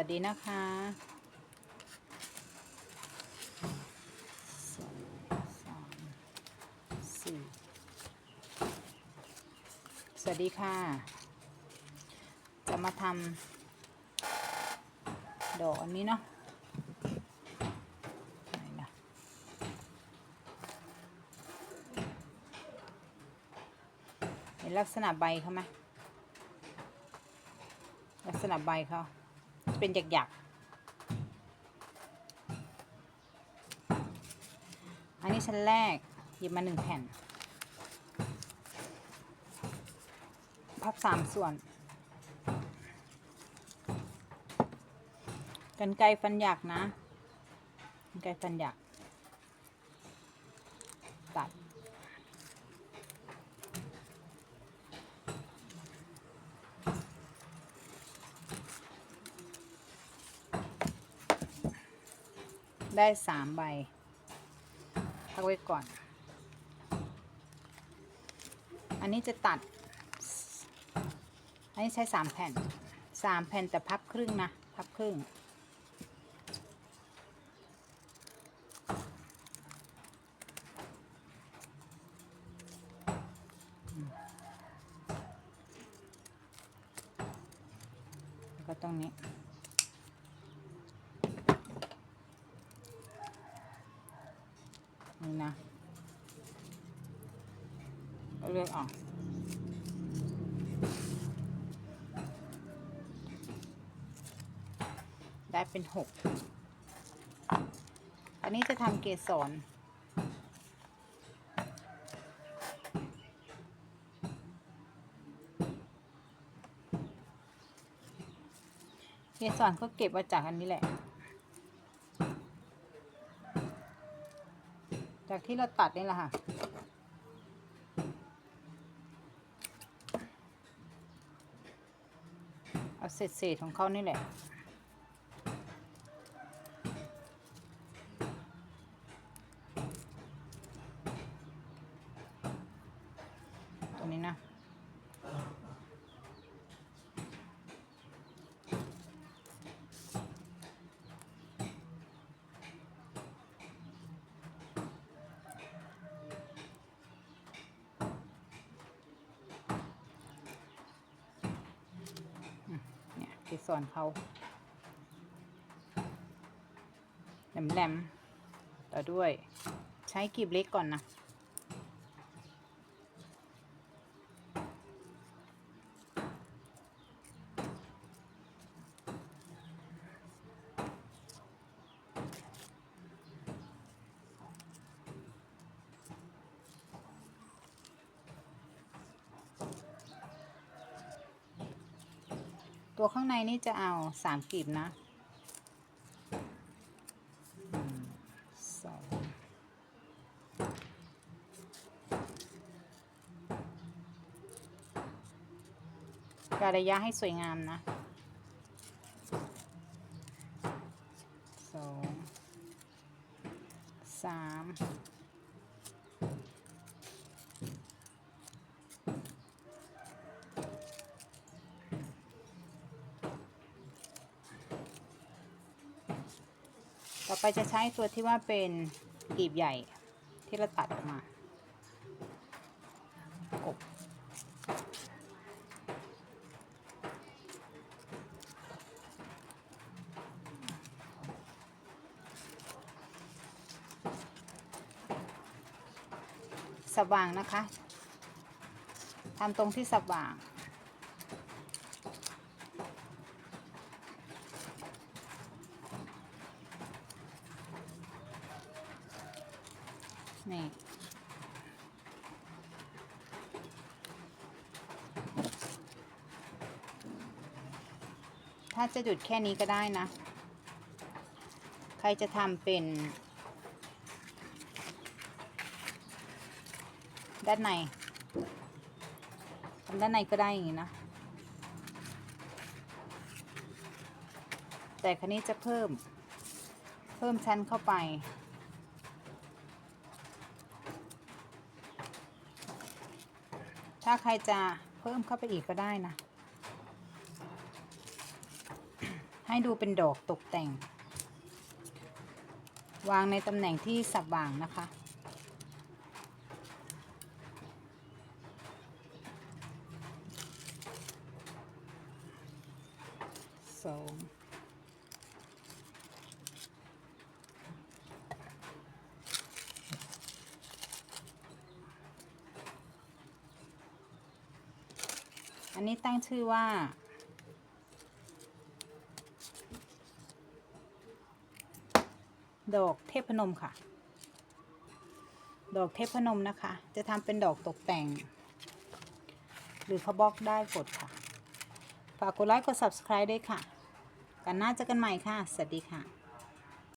วัสดีนะคะสองสามสี่สวัสดีค่ะ จะมาทำดอกอันนี้เนาะไหนนะเห็นลักษณะใบเขาไหมลักษณะใบเขา เป็นหยักๆ อันนี้ชั้นแรกหยิบมาหนึ่งแผ่น พับสามส่วน กันไกฟันหยักนะ กันไกฟันหยัก ตัด ได้สามใบพักไว้ก่อน อันนี้จะตัด อันนี้ใช้สามแผ่นสามแผ่นแต่พับครึ่งนะ พับครึ่งแล้วก็ตรงนี้ นี่นะก็เลือกออกได้เป็นหกอันนี้จะทำเกสรเกสรก็เก็บมาจากอันนี้แหละ จากที่เราตัดนี่แหละค่ะ เอาเศษๆของเขานี่แหละ ตรงนี้นะ เนี่ยเกสรเขาแหลมๆต่อด้วยใช้กลีบเล็กก่อนนะ ตัวข้างในนี่จะเอาสามกลีบนะสองการระยะให้สวยงามนะ สอง สาม ต่อไปจะใช้ตัวที่ว่าเป็นกลีบใหญ่ที่เราตัดออกมาอบสว่างนะคะทำตรงที่สว่าง นี่ถ้าจะหยุดแค่นี้ก็ได้นะ ใครจะทำเป็น ด้านในทำด้านในก็ได้อย่างนี้นะ แต่คันนี้จะเพิ่ม เพิ่มชั้นเข้าไป ถ้าใครจะเพิ่มเข้าไปอีกก็ได้นะ ให้ดูเป็นดอกตกแต่ง วางในตำแหน่งที่สว่างนะคะสอง อันนี้ตั้งชื่อว่า ดอกเทพนมค่ะ ดอกเทพนมนะคะ จะทำเป็นดอกตกแต่ง หรือเขาบล็อกได้กดค่ะ ฝากกดไลค์กด subscribe ด้วยค่ะ กันหน้าเจอกันใหม่ค่ะ สวัสดีค่ะ